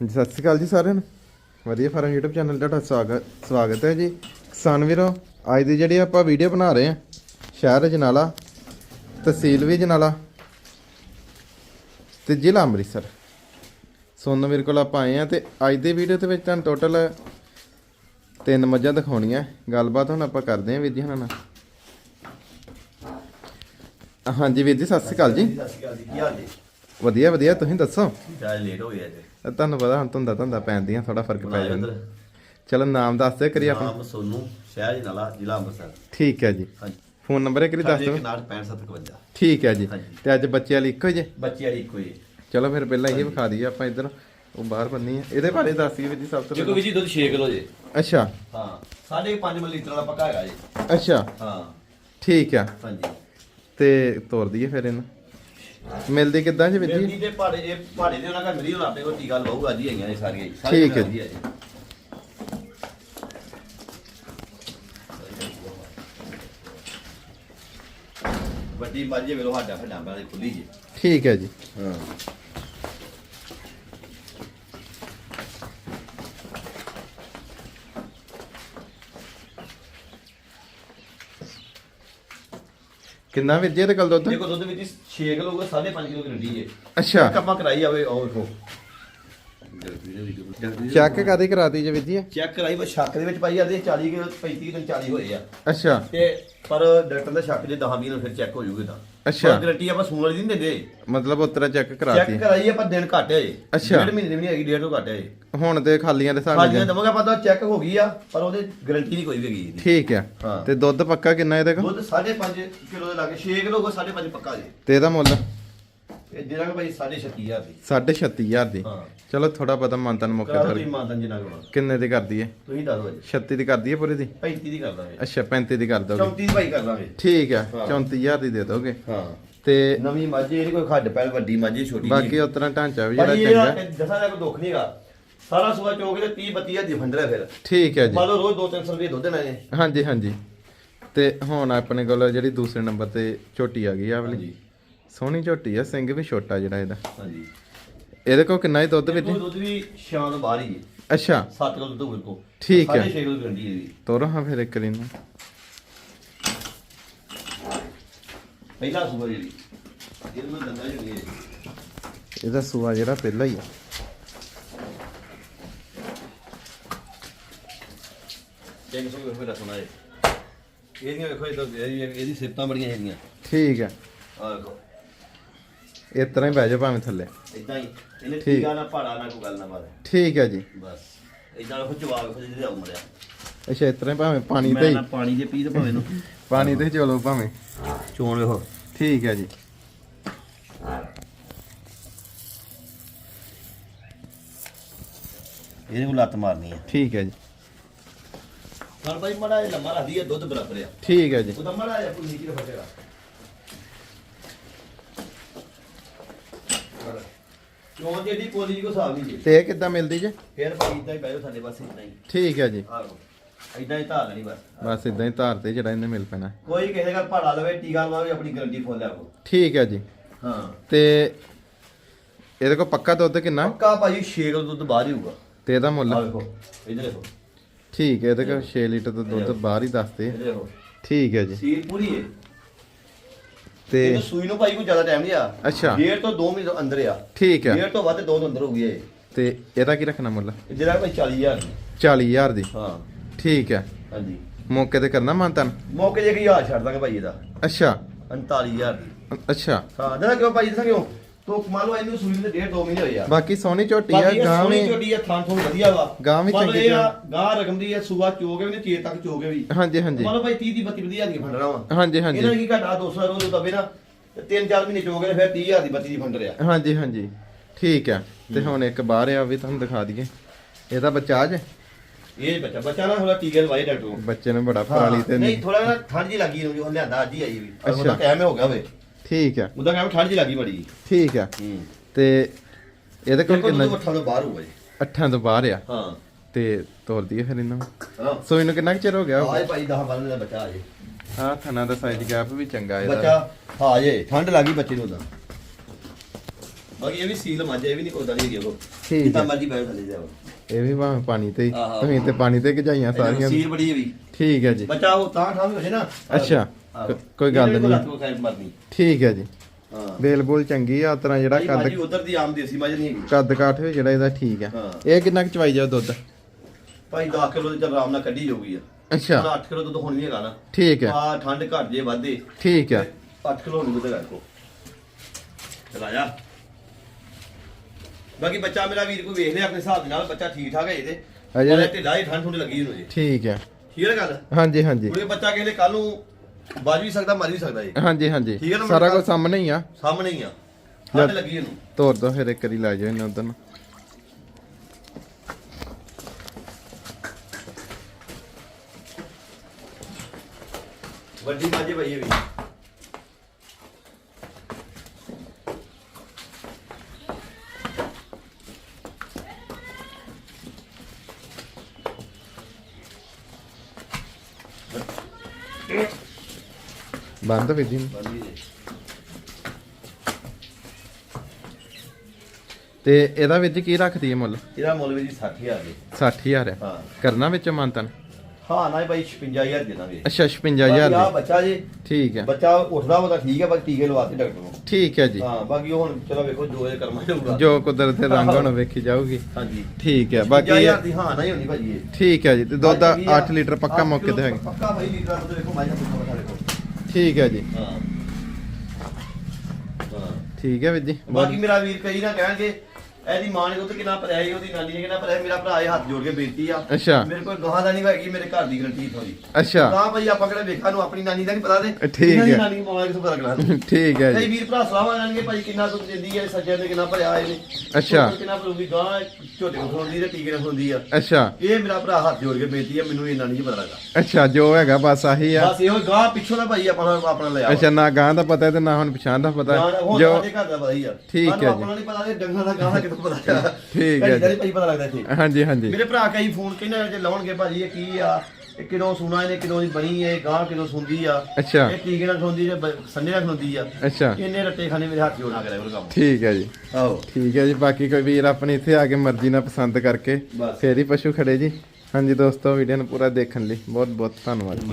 ਜੀ ਸਤਿ ਸ਼੍ਰੀ ਅਕਾਲ ਜੀ ਸਾਰਿਆਂ ਨੂੰ। ਵਧੀਆ ਫਾਰਮ YouTube ਚੈਨਲ ਤੁਹਾਡਾ ਸਵਾਗਤ ਸਵਾਗਤ ਹੈ ਜੀ। ਕਿਸਾਨ ਵੀਰੋ, ਅੱਜ ਦੀ ਜਿਹੜੀ ਆਪਾਂ ਵੀਡੀਓ ਬਣਾ ਰਹੇ ਹਾਂ, ਸ਼ਹਿਰ ਜਨਾਲਾ, ਤਹਿਸੀਲ ਵੀ ਜਨਾਲਾ ਤੇ ਜ਼ਿਲ੍ਹਾ ਅੰਮ੍ਰਿਤਸਰ। ਸੋਨ ਵੀਰ ਕੋਲ ਆਪਾਂ ਆਏ ਆ ਤੇ ਅੱਜ ਦੀ ਵੀਡੀਓ ਦੇ ਵਿੱਚ ਤੁਹਾਨੂੰ ਟੋਟਲ ਤਿੰਨ ਮੱਝਾਂ ਦਿਖਾਉਣੀਆਂ। ਗੱਲਬਾਤ ਹੁਣ ਆਪਾਂ ਕਰਦੇ ਹਾਂ ਵੀਰ ਜੀ ਹੁਣਾਂ ਨਾਲ। ਹਾਂਜੀ ਵੀਰ ਜੀ, ਸਤਿ ਸ਼੍ਰੀ ਅਕਾਲ ਜੀ। ਸਤਿ ਸ਼੍ਰੀ ਅਕਾਲ ਜੀ, ਕੀ ਹਾਲ ਜੀ? ਵਧੀਆ ਵਧੀਆ ਤੁਸੀਂ ਦੱਸੋ? ਚਾਹ ਲੇਟ ਹੋ ਗਿਆ ਜੀ ਤੁਹਾਨੂੰ ਪਤਾ ਹੁਣ ਧੁੰਦਾ ਧੁੰਦਾ ਪੈਂਦੀਆਂ ਥੋੜਾ ਫ਼ਰਕ ਪੈ ਜਾਂਦਾ। ਉੱਧਰ। ਚਲੋ ਨਾਮ ਦੱਸ ਦਿਓ ਕਰੀ ਆਪਣਾ। ਨਾਮ ਸੋਨੂ ਸ਼ਹਿਰ ਜਨਾਲਾ ਜ਼ਿਲ੍ਹਾ ਅੰਮ੍ਰਿਤਸਰ। ਠੀਕ ਹੈ ਜੀ। ਹਾਂਜੀ। ਫੋਨ ਨੰਬਰ ਇੱਕ ਵਾਰੀ ਦੱਸ ਦਿਓ। 6557 ਠੀਕ ਹੈ ਜੀ। ਹਾਂਜੀ। ਤੇ ਅੱਜ ਬੱਚੇ ਵਾਲੀ ਇੱਕੋ ਹੀ ਜੇ ਬੱਚੇ ਵਾਲੀ ਇੱਕੋ ਹੀ ਚਲੋ ਫਿਰ ਪਹਿਲਾਂ ਇਹ ਵਿਖਾ ਦਈਏ ਆਪਾਂ ਇੱਧਰ। ਉਹ ਬਾਹਰ ਬੰਨੀ ਹੈ। ਇਹਦੇ ਬਾਰੇ ਦੱਸ ਦਈਏ ਜੀ ਸਭ ਤੋਂ ਦੇਖੋ ਪਹਿਲਾਂ। ਵੀ ਜੀ ਦੁੱਧ 6 ਕਿਲੋ ਜੀ। ਅੱਛਾ। ਹਾਂ। 5.5 ਮਿਲੀਲੀਟਰ ਵਾਲਾ ਪੱਕਾ ਹੈਗਾ ਜੀ। ਅੱਛਾ। ਹਾਂ। ਠੀਕ ਆ ਹਾਂਜੀ। ਤੇ ਤੋਰ ਦਈਏ ਫਿਰ ਇਹਨੂੰ। ਮਿਲਦੀ ਕਿੱਦਾਂ ਜੀ ਵੀਰ ਜੀ? ਮਿਲਦੀ ਤੇ ਪਹਾੜੇ ਇਹ ਪਹਾੜੇ ਦੇ ਉਹਨਾਂ ਦਾ ਮਰੀ ਹੁਣ ਆਪਣੇ ਕੋਲ ਟੀਕਾ ਲਵਾਊਗਾ ਜੀ ਆਈਆਂ ਇਹ ਸਾਰੀਆਂ ਹੀ। ਠੀਕ ਹੈ ਵਧੀਆ ਜੀ। ਵੱਡੀ ਮੱਝ ਵੇਲੋ ਸਾਡਾ ਫੱਡਾਂ ਵਾਲੀ ਖੁੱਲੀ ਜੀ। ਠੀਕ ਹੈ ਜੀ। ਹਾਂ। ਕਿੰਨਾ ਵੀਰ ਜੀ ਇਹਦੇ ਕੋਲ ਦੁੱਧ? ਦੇਖੋ ਦੁੱਧ ਵਿੱਚ 6 ਕਿਲੋ ਹੋਊਗਾ 5.5 ਕਿਲੋ ਗਰੰਟੀ ਹੈ। ਅੱਛਾ। ਆਪਾਂ ਕਰਾਈ ਆਵੇ ਉਹ ਵੇਖੋ। ਚੈੱਕ ਕਾਦੀ ਕਰਾਤੀ ਜੀ ਇਹ? ਚੈੱਕ ਕਰਾਈ ਬਸ ਸ਼ੱਕ ਦੇ ਵਿੱਚ ਪਾਈ ਜਾਂਦੇ 40 ਕਿਲੋ 35 ਕਿਲੋ 40 ਹੋਏ ਆ। ਅੱਛਾ। ਤੇ ਪਰ ਡਾਕਟਰ ਦਾ ਸ਼ੱਕ ਜੇ 10 20 ਨੂੰ ਫਿਰ ਚੈੱਕ ਹੋ ਜੂਗਾ ਤਾਂ। ਅੱਛਾ। ਗਰੰਟੀ ਆਪਾਂ ਸੂਣ ਵਾਲੀ ਨਹੀਂ ਦਿੰਦੇ ਮਤਲਬ ਉਤਰਾ ਚੈੱਕ ਚੈੱਕ ਕਰਾਤੀ। ਕਰਾਈ ਆਪਾਂ ਦਿਨ ਘੱਟ ਹੈ ਅੱਛਾ। ਡੇਢ ਮਹੀਨੇ ਦੀ ਵੀ ਨਹੀਂ ਹੈਗੀ ਡੇਢ ਤੋਂ ਘੱਟ ਹੈ ਹੁਣ ਤੇ ਖਾਲੀਆਂ ਦੇ ਹਿਸਾਬ ਖਾਲੀਆਂ ਦਵਾਂਗੇ ਆਪਾਂ ਤਾਂ ਚੈੱਕ ਹੋ ਗਈ ਆ ਪਰ ਉਹਦੇ ਗਰੰਟੀ ਨਹੀਂ ਕੋਈ ਵੀ ਹੈਗੀ ਇਹਦੀ। ਠੀਕ ਆ। ਹਾਂ। ਤੇ ਦੁੱਧ ਪੱਕਾ ਕਿੰਨਾ ਇਹਦੇ ਕੋਲ? ਦੁੱਧ 5.5 ਕਿਲੋ ਦੇ ਲਾਗੇ 6 ਕਿਲੋ ਕੋ 5.5 ਪੱਕਾ ਜੀ। ਤੇ ਇਹਦਾ ਮੁੱਲ? ਇਹ ਜਿਹੜਾ ਕਿ ਭਾਈ 36000 ਦੀ। 36500 ਦੀ। ਹਾਂ। ਚਲੋ ਥੋੜਾ ਪਤਾ ਮੰਤਨ ਮੁੱਕੇ ਕਰਾ ਥੋੜੀ ਤੁਸੀਂ ਮਾਨਤਨ ਜਿੰਨਾ ਕਰੋ ਕਿੰਨੇ ਦੀ ਕਰਦੀ ਏ ਤੁਸੀਂ ਦੱਸ ਦਿਓ ਜੀ। 36 ਦੀ ਕਰਦੀ ਏ ਪੂਰੀ ਦੀ? 35 ਦੀ ਕਰ ਦਾਂਗੇ। ਅੱਛਾ 35 ਦੀ ਕਰ ਦੋਗੇ। 34 ਦੀ ਭਾਈ ਕਰ ਦਾਂਗੇ। ਠੀਕ ਆ ਹਾਂ। 34000 ਦੀ ਦੇ ਦੋਗੇ। ਹਾਂ। ਤੇ ਨਵੀਂ ਮੱਝ ਇਹਦੀ ਕੋਈ ਖੱਡ ਪੈਲ ਵੱਡੀ ਮੱਝ ਹੀ ਛੋਟੀ ਬਾਕੀ ਉਤਰਾ ਢਾਂਚਾ ਵੀ ਜਿਹੜਾ ਚੰਗਾ। ਦਸਾਂ ਦਾ ਕੋਈ ਦੁੱਖ ਨਹੀਂਗਾ ਸਾਰਾ ਸੁਬਾ ਚੋਕ ਦੇ 30 32 ਹਜ਼ਾਰ ਦੀ ਫੰਡਰ ਫਿਰ। ਠੀਕ ਹੈ ਜੀ। ਮੰਨ ਲਓ ਰੋਜ਼ 2-300 ਰੁਪਏ ਦੁੱਧ ਦੇਣਾ ਹੈ ਹਾਂਜੀ ਹਾਂਜੀ। ਤੇ ਹੁਣ ਆਪਣੇ ਕੋਲ ਜਿਹੜੀ ਦੂਸਰੇ ਨੰਬਰ ਤੇ ਝੋਟੀ ਆ ਗਈ ਆ ਵਾਲੀ। ਸੋਹਣੀ ਝੋਟੀ ਆ ਸਿੰਘ ਵੀ ਛੋਟਾ ਜਿਹੜਾ ਇਹਦਾ। ਹਾਂਜੀ। ਇਹਦੇ ਕੋਲ ਕਿੰਨਾ ਹੀ ਦੁੱਧ ਵਿੱਚ ਦੇਖੋ ਦੁੱਧ ਵੀ ਤੋਂ ਬਾਹਰ ਹੀ ਹੈ। ਅੱਛਾ। 7 ਕਿਲੋ ਦੁੱਧ ਹੋਵੇ ਕੋ ਠੀਕ ਹੈ। 6 ਕਿਲੋ ਗਰੰਟੀ ਇਹਦੀ। ਤੋਰੋ ਹਾਂ ਫਿਰ ਇੱਕ ਰੀਨ ਪਹਿਲਾ ਸੁਬਾ ਜਿਹੜੀ। ਇਹਦੇ ਮੈਂ ਦੰਦਾ ਜਿਹੜੀ ਹੈ। ਇਹਦਾ ਸੂਆ ਜਿਹੜਾ ਪਹਿਲਾ ਹੀ ਆ। ਚੈੱਕ ਸੋ ਵੇਖੋ ਰਸਣਾ ਹੈ ਇਹਦੀਆਂ ਵੇਖੋ ਇਹਦਾ ਇਹਦੀ ਸਿਫਤਾਂ ਬੜੀਆਂ ਹੈਗੀਆਂ। ਠੀਕ ਆ ਆ ਵੇਖੋ। ਇਸ ਤਰ੍ਹਾਂ ਹੀ ਬਹਿ ਜਾਓ ਭਾਵੇਂ ਥੱਲੇ। ਇਦਾਂ ਹੀ। ਇਹਨੇ ਠੀਕ। ਟੀਕਾ ਨਾ ਪਾੜਾ ਨਾ ਕੋਈ ਗੱਲ ਨਾ ਬਾਤ ਠੀਕ ਹੈ ਜੀ। ਬਸ। ਇਦਾਂ ਵੇਖੋ ਜਵਾਬ ਵੇਖੋ ਜਿਹਦੇ ਆਉ ਮਰਿਆ। ਅੱਛਾ ਇਸ ਤਰ੍ਹਾਂ ਹੀ ਭਾਵੇਂ ਪਾਣੀ ਤੇ ਮੈਂ ਹੀ ਪਾਣੀ ਦੇ ਪੀ ਤੇ ਭਾਵੇਂ ਨੂੰ। ਪਾਣੀ ਤੇ ਚਲੋ ਭਾਵੇਂ। ਚੋਣ ਵੇਖੋ। ਠੀਕ ਹੈ ਜੀ। ਇਹਦੇ ਲੱਤ ਮਾਰਨੀ ਹੈ ਠੀਕ ਹੈ ਜੀ। ਪਰ ਭਾਈ ਮੜਾ ਇਹ ਲੰਮਾ ਰੱਖਦੀ ਹੈ ਦੁੱਧ ਬਰਾਬਰ ਆ। ਠੀਕ ਹੈ ਜੀ। ਉਹਦਾ ਮੜਾ ਜਿਹਾ ਪੁੰਨੀ ਕੀ ਫਟੇਗਾ ਕੋ ਨਹੀਂ ਜੀ। ਤੇ ਇਹ ਕਿੱਦਾਂ ਮਿਲਦੀ ਜੇ? ਫੇਰ ਭਾਈ ਇਦਾਂ ਹੀ ਬੈਠੋ ਸਾਡੇ ਪਾਸੇ ਇਦਾਂ ਹੀ। ਠੀਕ ਹੈ ਜੀ। ਆ ਲਓ। ਇਦਾਂ ਹੀ ਧਾਰ ਲੈਣੀ ਬਸ। ਬਸ ਇਦਾਂ ਹੀ ਧਾਰ ਤੇ ਜਿਹੜਾ ਇਹਨੇ ਮਿਲ ਪੈਣਾ। ਕੋਈ ਕਿਸੇ ਦਾ ਭਾੜਾ ਲਵੇ ਟੀਕਾ ਲਵਾਵੇ ਆਪਣੀ ਗਰੰਟੀ ਫੁੱਲ ਲਿਆਵੋ ਠੀਕ ਹੈ ਜੀ। ਹਾਂ। ਤੇ ਇਹਦੇ ਕੋਲ ਪੱਕਾ ਦੁੱਧ ਕਿੰਨਾ? ਪੱਕਾ ਭਾਜੀ 6 ਕਿਲੋ ਦੁੱਧ ਬਾਹਰ ਹੀ ਹੋਊਗਾ। ਤੇ ਇਹਦਾ ਆ ਮੁੱਲ ਵੇਖੋ ਇਧਰ ਦੇਖੋ। ਠੀਕ ਹੈ ਇਹਦੇ ਕੋਲ 6 ਲੀਟਰ ਦਾ ਦੁੱਧ ਬਾਹਰ ਹੀ ਦੱਸਦੇ ਇਧਰ ਦੇਖੋ। ਠੀਕ ਹੈ ਜੀ। ਸੀਲ ਪੂਰੀ ਹੈ। ਤੇ ਇਹ ਸੂਈ ਨੂੰ ਭਾਈ ਕੋਈ ਜ਼ਿਆਦਾ ਟਾਈਮ ਨਹੀਂ ਆ। ਅੱਛਾ। ਡੇਢ ਤੋਂ 2 ਮਹੀਨੇ ਅੰਦਰ ਆ। ਠੀਕ ਹੈ ਡੇਢ ਤੋਂ ਵੱਧ ਦੋ ਤੋਂ ਅੰਦਰ ਹੋ ਗਈ ਇਹ। ਤੇ ਇਹਦਾ ਕੀ ਰੱਖਣਾ ਮੁੱਲ? ਜਿਹੜਾ ਭਾਈ 40000 ਦੀ। 40000 ਦੀ? ਹਾਂ। ਠੀਕ ਹੈ ਹਾਂਜੀ। ਮੌਕੇ ਤੇ ਕਰਨਾ ਮੰਤਨ ਮੌਕੇ ਜੇ ਕੀ ਹਾਲ ਛੱਡ ਦਾਂਗੇ ਭਾਈ ਇਹਦਾ। ਅੱਛਾ। 39000 ਦੀ। ਅੱਛਾ। ਹਾਂ ਜਿਹੜਾ ਕਿਉਂ ਭਾਈ ਦੱਸਾਂ ਕਿਉਂ? ਤੋ ਮੰਨ ਲਓ ਇਹਨੂੰ ਸੂਈ ਦੇ ਡੇਢ ਦੋ ਮਹੀਨੇ ਹੋਏ ਆ। ਬਾਕੀ ਸੋਹਣੀ ਝੋਟੀ ਆ ਬਾਕੀ ਇਹ ਗਾਂ ਸੋਹਣੀ ਵੀ ਝੋਟੀ ਆ ਥਾਂ ਥੋਂ ਵਧੀਆ ਵਾ। ਗਾਂ ਵੀ ਚੰਗੀ ਇਹ ਆ ਗਾਂ ਰਕਮ ਦੀ ਆ ਸੂਆ ਚੋਗੇ ਵੀ ਨੇ ਚੇਤ ਤੱਕ ਚੋਗੇ ਵੀ। ਹਾਂਜੀ ਹਾਂਜੀ। ਮੰਨ ਲਓ ਭਾਈ 30 ਦੀ 32 ਵਧੀਆ ਦੀ ਫੰਡਣਾ ਵਾ। ਹਾਂਜੀ ਇਹਨਾਂ ਹਾਂਜੀ। ਨੇ ਕੀ ਘਟਾ 200 ਰੋਜ਼ ਦਵੇ ਨਾ ਤੇ ਤਿੰਨ ਚਾਰ ਮਹੀਨੇ ਚੋਗੇ ਨੇ ਫਿਰ 30000 ਦੀ 32 ਦੀ ਫੰਡ ਰਿਆ ਹਾਂਜੀ ਹਾਂਜੀ। ਠੀਕ ਹੈ ਤੇ ਹੁਣ ਇੱਕ ਬਾਹਰ ਆ ਵੀ ਤੁਹਾਨੂੰ ਦਿਖਾ ਦਈਏ। ਇਹਦਾ ਬੱਚਾ ਜੇ ਇਹ ਬੱਚਾ ਬੱਚਾ ਨਾ ਥੋੜਾ ਟੀਕੇ ਲਵਾਏ ਡਾਕਟਰ ਨੂੰ ਬੱਚੇ ਨੂੰ ਬੜਾ ਪਰਾਲੀ ਤੇ ਨਹੀਂ ਥੋੜਾ ਨਾ ਠੰਡ ਜੀ ਲੱਗੀ ਨੂੰ ਉਹ ਲਿਆਂਦਾ ਅੱਜ ਹੀ ਆਈ ਵੀ। ਅੱਛਾ। ਉਹਦਾ ਟਾਈਮ ਹੋ ਗਿਆ ਵੇ। ਠੀਕ ਹੈ। ਉਹਦਾ ਕੰਮ ਠੰਡ ਜੀ ਲੱਗੀ ਬੜੀ ਠੀਕ ਹੈ। ਹੂੰ। ਤੇ ਇਹਦੇ ਕੋਲ ਦੇਖੋ ਕਿੰਨਾ ਤੂੰ ਅੱਠਾਂ ਤੋਂ ਬਾਹਰ ਹੋਊਗਾ ਜੀ ਅੱਠਾਂ ਤੋਂ ਬਾਹਰ ਆ। ਹਾਂ। ਤੇ ਤੋਰ ਦਈਏ ਫਿਰ ਇਹਨਾਂ। ਨੂੰ ਹਾਂ। ਸੋ ਇਹਨੂੰ ਕਿੰਨਾ ਕੁ ਚਿਰ ਹੋ ਗਿਆ? ਆਏ ਭਾਈ 10 12 ਦਾ ਬੱਚਾ ਆ ਜੇ ਹਾਂ ਥਣਾ ਦਾ ਸਾਈਜ਼ ਗੈਪ ਵੀ ਚੰਗਾ ਇਹਦਾ। ਬੱਚਾ ਹਾਂ ਜੇ ਠੰਡ ਲੱਗੀ ਬੱਚੇ ਨੂੰ ਉਹਦਾ ਬਾਕੀ ਇਹ ਵੀ ਸੀਲ ਮੱਝ ਹੈ, ਇਹ ਵੀ ਨਹੀਂ ਕੋਦਾ ਨਹੀਂ ਉਹ। ਠੀਕ ਜਿੱਦਾਂ ਹੈ। ਮਰਜ਼ੀ ਬੈਠ ਥੱਲੇ ਜਾਓ। ਇਹ ਵੀ ਭਾਵੇਂ ਪਾਣੀ ਤੇ ਹੀ। ਆਹੋ। ਤੁਸੀਂ ਤੇ ਪਾਣੀ ਤੇ ਗਜਾਈਆਂ ਸਾਰੀਆਂ। ਸੀਲ ਬੜੀ ਹੈ ਵੀ। ਠੀਕ ਹੈ ਜੀ। ਬੱਚਾ ਉਹ ਤਾਂ ਠਾਂ ਹੋ ਜੇ ਨਾ। ਅੱਛਾ। ਕੋ- ਕੋਈ ਗੱਲ ਨਹੀਂ। ਕੋਲ ਖੈਰ ਮਰਨੀ। ਠੀਕ ਹੈ ਜੀ। ਹਾਂ। ਬੇਲ ਬੋਲ ਚੰਗੀ ਆ ਉਤਰਾ ਜਿਹੜਾ ਕੱਦ ਮੱਝ ਉਧਰ ਦੀ ਆਮ ਦੇਸੀ ਮੱਝ ਨਹੀਂ ਹੈਗੀ। ਕੱਦ ਕਾਠ ਵੀ ਜਿਹੜਾ ਇਹਦਾ ਠੀਕ ਆ ਹਾਂ। ਇਹ ਕਿੰਨਾ ਕੁ ਚਵਾਈ ਜਾ ਦੁੱਧ? ਭਾਈ 10 ਕਿਲੋ ਦੇ ਚੱਲ ਆਰਾਮ ਨਾਲ ਕੱਢੀ ਜਾਊਗੀ ਆ। ਅੱਛਾ। 8 ਕਿਲੋ ਦੁੱਧ ਹੁਣ ਨਹੀਂ ਹੈਗਾ ਨਾ। ਠੀਕ ਹੈ। ਆ ਠੰਡ ਘੱਟ ਜੇ ਵਾਧੇ। ਠੀਕ ਹੈ। 8 ਕਿਲੋ ਨਹੀਂ ਦੁੱਧ ਰੱਖੋ ਚਲਾ ਜਾ। ਬਾਕੀ ਬੱਚਾ ਮੇਰਾ ਵੀਰ ਕੋਈ ਵੇਖ ਲਿਆ ਆਪਣੇ ਹਿਸਾਬ ਦੇ ਨਾਲ ਬੱਚਾ ਠੀਕ ਠਾਕ ਹੈ ਇਹਦੇ ਅਜੇ ਅਜੇ ਢਿੱਲਾ ਹੀ ਠੰਡ ਠੁੰਡ ਲੱਗੀ ਇਹਨੂੰ ਜੀ ਠੀਕ ਹੈ। ਠੀਕ ਹੈ ਗੱਲ? ਹਾਂਜੀ ਹਾਂਜੀ। ਉਹਦੇ ਬੱਚਾ ਕਿਸੇ ਕੱਲ ਨੂੰ ਬਾਜ ਵੀ ਸਕਦਾ ਮਰ ਵੀ ਸਕਦਾ ਇਹ ਹਾਂਜੀ ਹਾਂਜੀ। ਠੀਕ ਹੈ ਨਾ ਸਾਰਾ ਕੁਝ ਸਾਹਮਣੇ ਹੀ ਆ। ਸਾਹਮਣੇ ਹੀ ਆ। ਠੰਡ ਲੱਗੀ ਇਹਨੂੰ। ਤੋਰ ਦੋ ਫਿਰ ਇੱਕ ਵਾਰੀ ਲਾ ਜਾਓ ਇਹਨਾਂ ਉਧਰ ਨੂੰ। ਵੱਡੀ ਮਾਝੇ ਭਾਈ ਇਹ ਵੀ। ਬੰਦ ਵੀ ਬੰਦੀ ਜੇ ਤੇ ਇਹਦਾ ਵਿੱਚ ਕੀ ਰੱਖਦੀ ਹੈ ਮੁੱਲ? ਇਹਦਾ ਮੁੱਲ ਵੀ ਜੀ 60000 ਦੇ 60000 ਹੈ ਹਾਂ। ਕਰਨਾ ਵਿੱਚ ਮੰਤਨ ਹਾਂ ਨਾ ਭਾਈ 56000 ਦੇਣਾਗੇ ਅੱਛਾ 56000 ਆ ਦੀ। ਬੱਚਾ ਜੀ ਠੀਕ ਹੈ। ਬੱਚਾ ਉੱਠਦਾ ਉਹਦਾ ਠੀਕ ਹੈ ਬਾਕੀ ਟੀਕੇ ਲਵਾਤੇ ਡਾਕਟਰ ਨੂੰ ਠੀਕ ਹੈ ਜੀ। ਹਾਂ ਬਾਕੀ ਉਹ ਹੁਣ ਚਲੋ ਵੇਖੋ ਜੋ ਇਹ ਕਰਮਾ ਜਾਊਗਾ ਜੋ ਕੁਦਰਤ ਦੇ ਰੰਗ ਹੁਣ ਵੇਖੀ ਜਾਊਗੀ। ਹਾਂਜੀ। ਠੀਕ ਹੈ ਬਾਕੀ 50000 ਦੀ ਹਾਂ ਨਹੀਂ ਹੋਣੀ ਭਾਜੀ ਇਹ। ਠੀਕ ਹੈ ਜੀ ਤੇ ਦੁੱਧ ਬਾਕੀ ਆ- 8 ਲੀਟਰ ਪੱਕਾ ਮੌਕੇ ਤੇ ਹੈਗਾ। ਪੱਕਾ ਭਾਈ ਲੀਟਰ ਦੁੱਧ ਵੇਖੋ ਮਾਇਆ ਠੀਕ ਹੈ ਜੀ। ਹਾਂ। ਹਾਂ। ਠੀਕ ਹੈ ਵੀਰ ਜੀ। ਬਾਕੀ ਮੇਰਾ ਵੀਰ ਕਈ ਨਾ ਕਹਿਣਗੇ ਇਹਦੀ ਮਾਂ ਨੇ ਦੁੱਧ ਕਿੰਨਾ ਭਰਿਆ ਸੀ ਉਹਦੀ ਨਾਨੀ ਨੇ ਕਿੰਨਾ ਭਰਿਆ ਮੇਰਾ ਭਰਾ ਇਹ ਹੱਥ ਜੋੜ ਕੇ ਬੇਨਤੀ ਆ। ਅੱਛਾ। ਮੇਰੇ ਕੋਲ ਗਾਹਾਂ ਦਾ ਨਹੀਂ ਹੈਗੀ ਮੇਰੇ ਘਰ ਦੀ ਗਰੰਟੀ ਦੀ ਅੱਛਾ। ਤਾਂ ਭਾਈ ਆਪਾਂ ਕਿਹੜਾ ਵੇਖਾ ਨੂੰ ਆਪਣੀ ਨਾਨੀ ਦਾ ਨਹੀਂ ਪਤਾ ਤੇ ਠੀਕ ਇਹਨਾਂ ਦੀ ਹੈ। ਨਾਨੀ ਮਾਂ ਕਿਸ ਪਤਾ ਕਰਾ ਠੀਕ ਹੈ ਕਈ ਜੀ ਵੀਰ ਭਰਾ ਸਲਾਹਾਂ ਲੈਣਗੇ ਭਾਈ ਕਿੰਨਾ ਦੁੱਧ ਦਿੰਦੀ ਹੈ ਸੱਜਿਆਂ ਦੇ ਕਿੰਨਾ ਭਰਿਆ ਇਹਨੇ। ਅੱਛਾ। ਕਿੰਨਾ ਭਰੂਗੀ ਗਾਂ ਝੋਟੇ ਨੂੰ ਖੋਲਦੀ ਤੇ ਟੀਕੇ ਨਾਲ ਖੋਲਦੀ ਆ। ਅੱਛਾ। ਇਹ ਮੇਰਾ ਭਰਾ ਹੱਥ ਜੋੜ ਕੇ ਬੇਨਤੀ ਆ ਮੈਨੂੰ ਇਹਨਾਂ ਨਹੀਂ ਪਤਾ ਲੱਗਾ ਅੱਛਾ ਜੋ ਹੈਗਾ ਬਸ ਆਹੀ ਆ। ਬਸ ਇਹੋ ਗਾਂ ਪਿੱਛੋਂ ਦਾ ਭਾਈ ਆਪਣਾ ਆਪਣਾ ਲਿਆ। ਅੱਛਾ ਨਾ ਗਾਂ ਦਾ ਪਤਾ ਤੇ ਨਾ ਹੁਣ ਪਛਾਣ ਦਾ ਪਤਾ। ਜੋ ਸਾਡੇ ਘਰ ਦਾ ਪਤਾ ਹੀ ਆ। ਠੀਕ ਹੈ ਜੀ। ਆਪਣਾ ਨਹੀਂ ਪਤਾ ਤੇ ਡੰਗਰਾਂ ਦਾ ਗਾਂ ਦਾ ਕਿਦੋਂ ਪਤਾ ਆ ਠੀਕ ਹੈ ਜੀ। ਨੀ ਭਾਈ ਪਤਾ ਲੱਗਦਾ ਇੱਥੇ। ਹਾਂਜੀ ਹਾਂਜੀ। ਮੇਰੇ ਭਰਾ ਕਈ ਫੋਨ ਕਹਿੰਦੇ ਜੇ ਲਾਉਣਗੇ ਭਾਜੀ ਇਹ ਕੀ ਆ? ਇਹ ਕਿਦੋਂ ਸੁਣਾ ਇਹਨੇ ਕਿਦੋਂ ਦੀ ਬਣੀ ਹੈ ਗਾਂ ਕਿਦੋਂ ਸੁੰਦੀ ਆ? ਅੱਛਾ। ਇਹ ਟੀਕੇ ਨਾਲ ਤੇ ਬ- ਸੰਨੇ ਨਾਲ ਸੁੰਦੀ ਆ? ਅੱਛਾ। ਇਹਨੇ ਰੱਟੇ ਖਾਣੇ ਮੇਰੇ ਹੱਥ ਜੋੜਨਾ ਕਰਿਆ ਉਹ ਕੰਮ ਠੀਕ ਹੈ ਜੀ। ਆਹੋ ਠੀਕ ਹੈ ਜੀ ਬਾਕੀ ਕੋਈ ਵੀਰ ਆਪਣੇ ਇੱਥੇ ਆ ਕੇ ਮਰਜ਼ੀ ਨਾਲ ਪਸੰਦ ਕਰਕੇ। ਫੇਰ ਹੀ ਪਸ਼ੂ ਖੜੇ ਜੀ। ਹਾਂਜੀ ਦੋਸਤੋ ਵੀਡੀਓ ਨੂੰ ਪੂਰਾ ਦੇਖਣ ਲਈ ਬਹੁਤ ਬਹੁਤ ਧੰਨਵਾਦ।